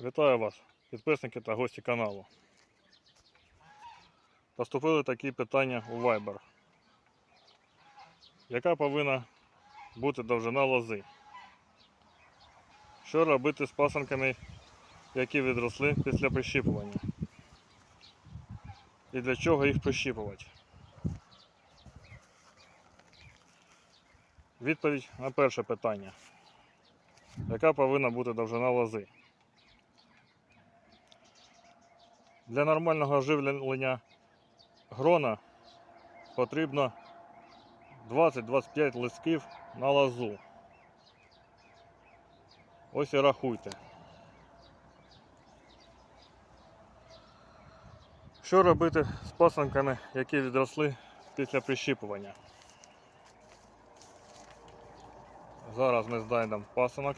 Вітаю вас, підписники та гості каналу. Поступили такі питання у Viber. Яка повинна бути довжина лози? Що робити з пасанками, які відросли після прищіпування? І для чого їх прищіпувати? Відповідь на перше питання. Яка повинна бути довжина лози? Для нормального живлення грона потрібно 20-25 листків на лозу. Ось і рахуйте. Що робити з пасанками, які відросли після прищіпування? Зараз ми знайдемо пасанок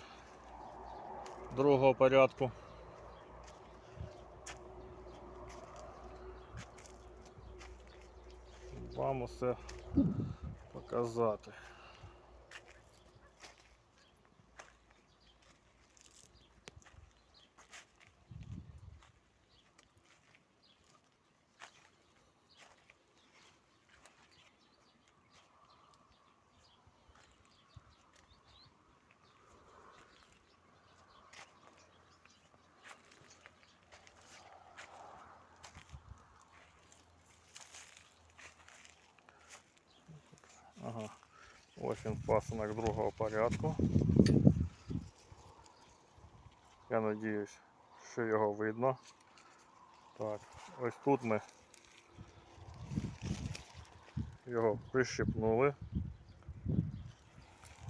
другого порядку. Вам усе показати. Ось він пасунок другого порядку. Я надіюсь, що його видно. Так, ось тут ми його прищипнули.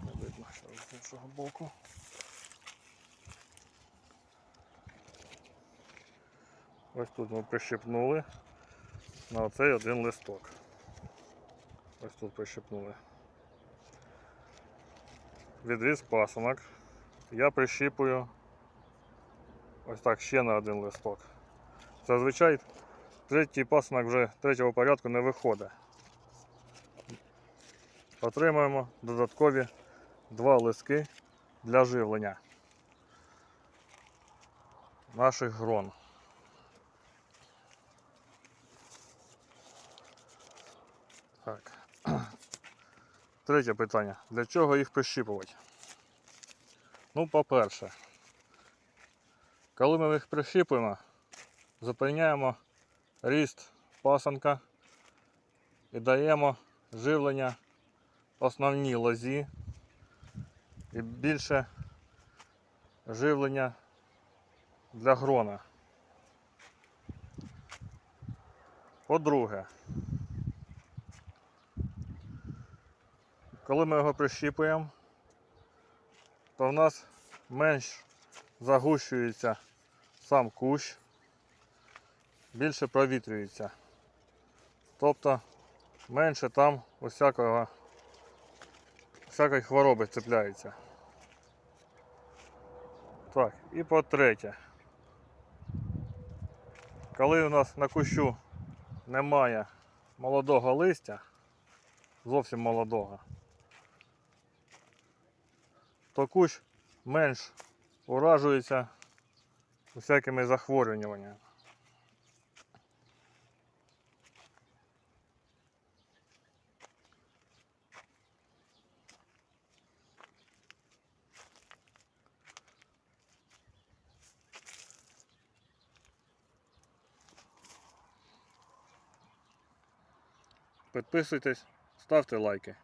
Не видно, що з іншого боку. Ось тут ми прищипнули на оцей один листок. Ось тут прищипнули. Відріз пасунок. Я прищіпую ось так ще на один листок. Зазвичай третій пасунок вже третього порядку не виходить. Отримуємо додаткові два листки для живлення наших грон. Так. Третє питання. Для чого їх прищіпувати? Ну, по-перше, коли ми їх прищіпуємо, зупиняємо ріст пасанка і даємо живлення основній лозі і більше живлення для грона. По-друге, Коли ми його прищіпуємо, то в нас менш загущується сам кущ, більше провітрюється. Тобто менше там усякого, всякої хвороби цепляється. Так, і по-третє, коли у нас на кущу немає молодого листя, зовсім молодого, кущ менш уражується усякими захворюваннями. Підписуйтесь, ставте лайки.